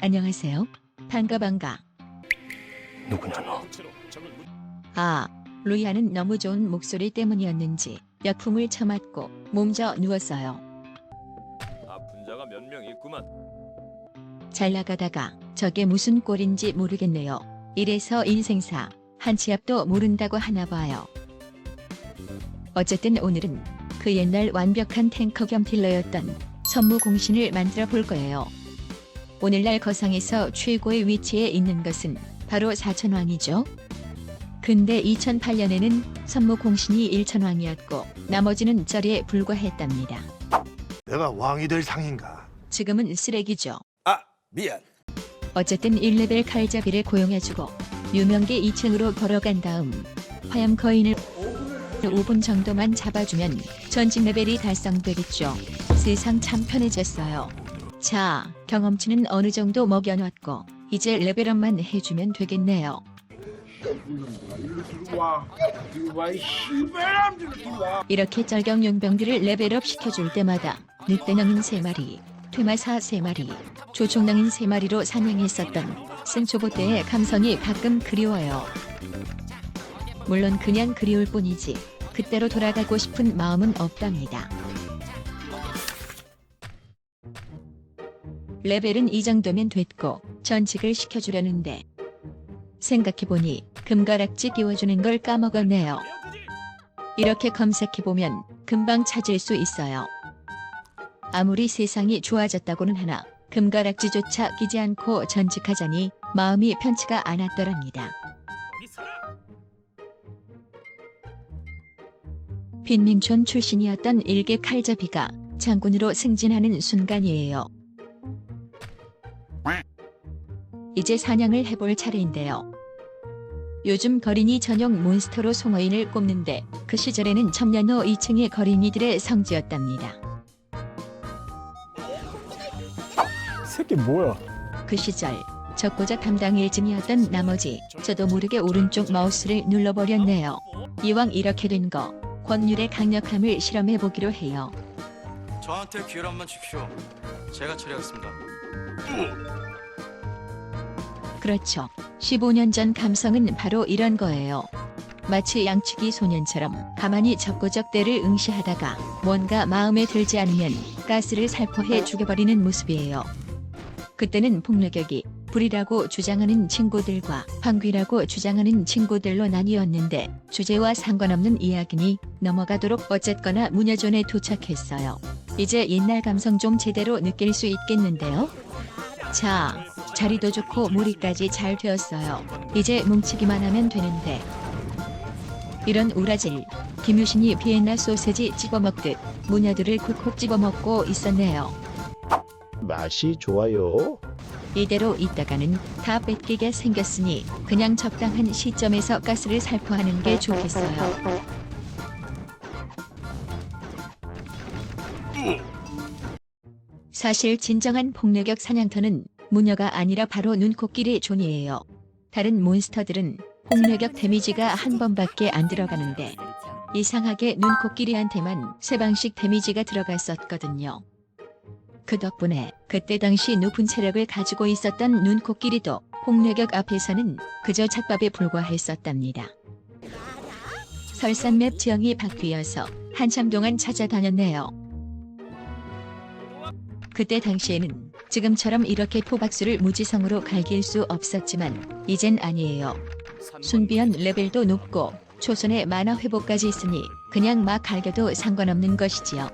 안녕하세요. 반가 반가. 누구냐 너? 아, 루이아는 너무 좋은 목소리 때문이었는지 역풍을 처맞고 몸져 누웠어요. 아픈 자가 몇 명 있구만. 잘 나가다가 저게 무슨 꼴인지 모르겠네요. 이래서 인생사 한 치 앞도 모른다고 하나 봐요. 어쨌든 오늘은 그 옛날 완벽한 탱커 겸 딜러였던 선무 공신을 만들어 볼 거예요. 오늘날 거상에서 최고의 위치에 있는 것은 바로 사천왕이죠. 근데 2008년에는 선무 공신이 1천왕이었고 나머지는 쩌리에 불과했답니다. 내가 왕이 될 상인가? 지금은 쓰레기죠. 아 미안. 어쨌든 1레벨 칼잡이를 고용해주고 유명계 2층으로 걸어간 다음 화염 거인을 5분 정도만 잡아주면 전직 레벨이 달성되겠죠. 세상 참 편해졌어요. 자, 경험치는 어느 정도 먹여놨고 이제 레벨업만 해주면 되겠네요. 이렇게 쩔경 용병들을 레벨업 시켜줄 때마다 늑대낭인 3마리, 퇴마사 3마리, 조총낭인 3마리로 사냥했었던 생초보 때의 감성이 가끔 그리워요. 물론 그냥 그리울 뿐이지 그때로 돌아가고 싶은 마음은 없답니다. 레벨은 이 정도면 됐고 전직을 시켜주려는데 생각해보니 금가락지 끼워주는 걸 까먹었네요. 이렇게 검색해보면 금방 찾을 수 있어요. 아무리 세상이 좋아졌다고는 하나 금가락지조차 끼지 않고 전직하자니 마음이 편치가 않았더랍니다. 빈민촌 출신이었던 일개 칼잡이가 장군으로 승진하는 순간이에요. 이제 사냥을 해볼 차례인데요. 요즘 거린이 전용 몬스터로 송어인을 꼽는데 그 시절에는 첨년호 2층의 거린이들의 성지였답니다. 새끼 뭐야? 그 시절 적고자 담당 1진이었던 나머지 저도 모르게 오른쪽 마우스를 눌러버렸네요. 이왕 이렇게 된 거 권율의 강력함을 실험해 보기로 해요. 저한테 기회를 한번 주십시오. 제가 처리하겠습니다. 그렇죠. 15년 전 감성은 바로 이런 거예요. 마치 양치기 소년처럼 가만히 적고적대를 응시하다가 뭔가 마음에 들지 않으면 가스를 살포해 죽여버리는 모습이에요. 그때는 폭력격이 불이라고 주장하는 친구들과 방귀라고 주장하는 친구들로 나뉘었는데 주제와 상관없는 이야기니 넘어가도록 어쨌거나 무녀존에 도착했어요. 이제 옛날 감성 좀 제대로 느낄 수 있겠는데요. 자, 자리도 좋고 무리까지 잘 되었어요. 이제 뭉치기만 하면 되는데. 이런 우라질, 김유신이 비엔나 소세지 집어먹듯 무녀들을 콕콕 집어먹고 있었네요. 맛이 좋아요. 이대로 있다가는 다 뺏기게 생겼으니 그냥 적당한 시점에서 가스를 살포하는 게 좋겠어요. 사실 진정한 폭력역 사냥터는 무녀가 아니라 바로 눈코끼리 존이에요. 다른 몬스터들은 폭력역 데미지가 한 번밖에 안 들어가는데 이상하게 눈코끼리한테만 세 방씩 데미지가 들어갔었거든요. 그 덕분에 그때 당시 높은 체력을 가지고 있었던 눈코끼리도 폭력역 앞에서는 그저 찻밥에 불과했었답니다. 설산맵 지형이 바뀌어서 한참 동안 찾아다녔네요. 그때 당시에는 지금처럼 이렇게 포박수를 무지성으로 갈길 수 없었지만 이젠 아니에요. 순비연 레벨도 높고 초선의 만화 회복까지 있으니 그냥 막 갈겨도 상관없는 것이지요.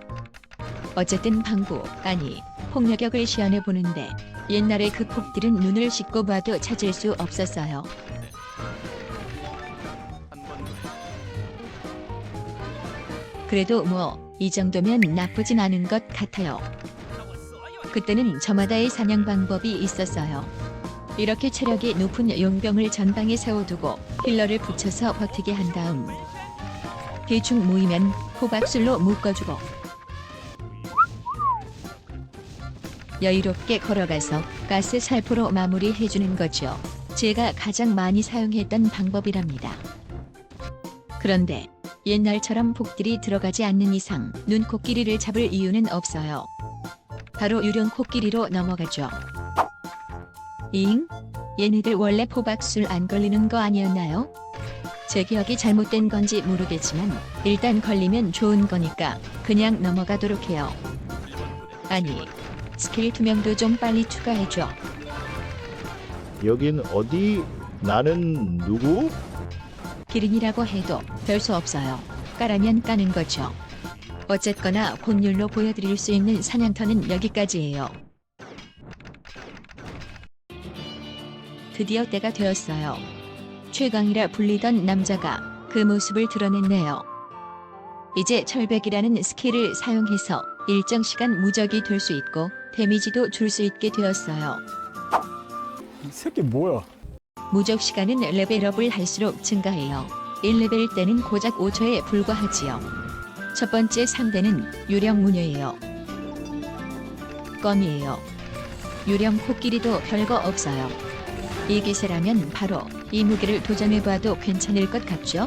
어쨌든 방구 아니 폭력역을 시연해 보는데 옛날의 그 폭들은 눈을 씻고 봐도 찾을 수 없었어요. 그래도 뭐 이 정도면 나쁘진 않은 것 같아요. 그때는 저마다의 사냥 방법이 있었어요. 이렇게 체력이 높은 용병을 전방에 세워두고 힐러를 붙여서 버티게 한 다음 대충 모이면 호박술로 묶어주고 여유롭게 걸어가서 가스 살포로 마무리해주는 거죠. 제가 가장 많이 사용했던 방법이랍니다. 그런데 옛날처럼 폭들이 들어가지 않는 이상 눈코끼리를 잡을 이유는 없어요. 바로 유령 코끼리로 넘어가죠. 잉? 얘네들 원래 포박술 안 걸리는 거 아니었나요? 제 기억이 잘못된 건지 모르겠지만 일단 걸리면 좋은 거니까 그냥 넘어가도록 해요. 아니, 스킬 투명도 좀 빨리 추가해줘. 여긴 어디? 나는 누구? 기린이라고 해도 별 수 없어요. 까라면 까는 거죠. 어쨌거나 본율로 보여드릴 수 있는 사냥터는 여기까지예요. 드디어 때가 되었어요. 최강이라 불리던 남자가 그 모습을 드러냈네요. 이제 철벽이라는 스킬을 사용해서 일정 시간 무적이 될 수 있고 데미지도 줄 수 있게 되었어요. 이 새끼 뭐야? 무적 시간은 레벨업을 할수록 증가해요. 1레벨 때는 고작 5초에 불과하지요. 첫 번째 상대는 유령 무녀예요. 껌이에요. 유령 코끼리도 별거 없어요. 이 기세라면 바로 이 무기를 도전해봐도 괜찮을 것 같죠?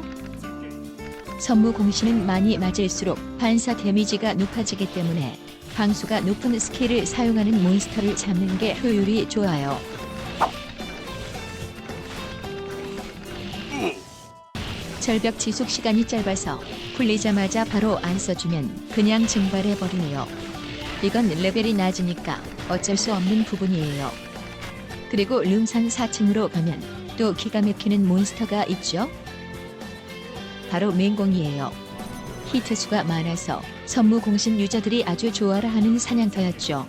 선무 공신은 많이 맞을수록 반사 데미지가 높아지기 때문에 방수가 높은 스킬을 사용하는 몬스터를 잡는 게 효율이 좋아요. 절벽 지속 시간이 짧아서 풀리자마자 바로 안 써주면 그냥 증발해버리네요. 이건 레벨이 낮으니까 어쩔 수 없는 부분이에요. 그리고 룸산 4층으로 가면 또 기가 막히는 몬스터가 있죠? 바로 맹공이에요. 히트수가 많아서 선무공신 유저들이 아주 좋아라 하는 사냥터였죠.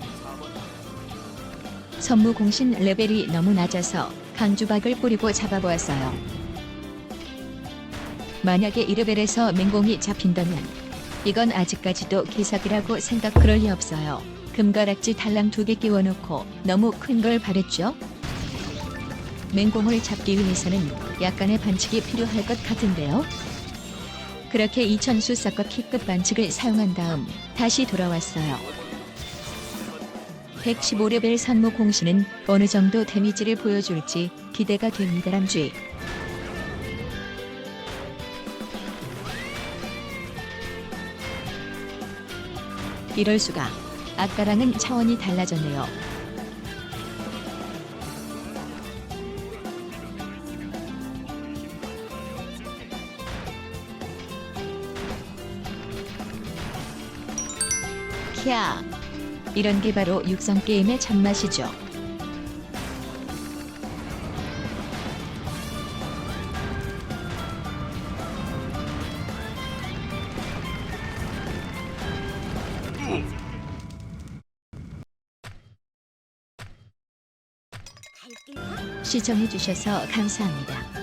선무공신 레벨이 너무 낮아서 강주박을 뿌리고 잡아보았어요. 만약에 1레벨에서 맹공이 잡힌다면 이건 아직까지도 개사기라고 생각 그럴 리 없어요. 금가락지 달랑 두 개 끼워놓고 너무 큰 걸 바랬죠? 맹공을 잡기 위해서는 약간의 반칙이 필요할 것 같은데요. 그렇게 이천수 섞어 키급 반칙을 사용한 다음 다시 돌아왔어요. 115레벨 선무 공신은 어느 정도 데미지를 보여줄지 기대가 됩니다. 람쥐. 이럴 수가. 아까랑은 차원이 달라졌네요. 캬. 이런 게 바로 육성 게임의 참맛이죠. 시청해주셔서 감사합니다.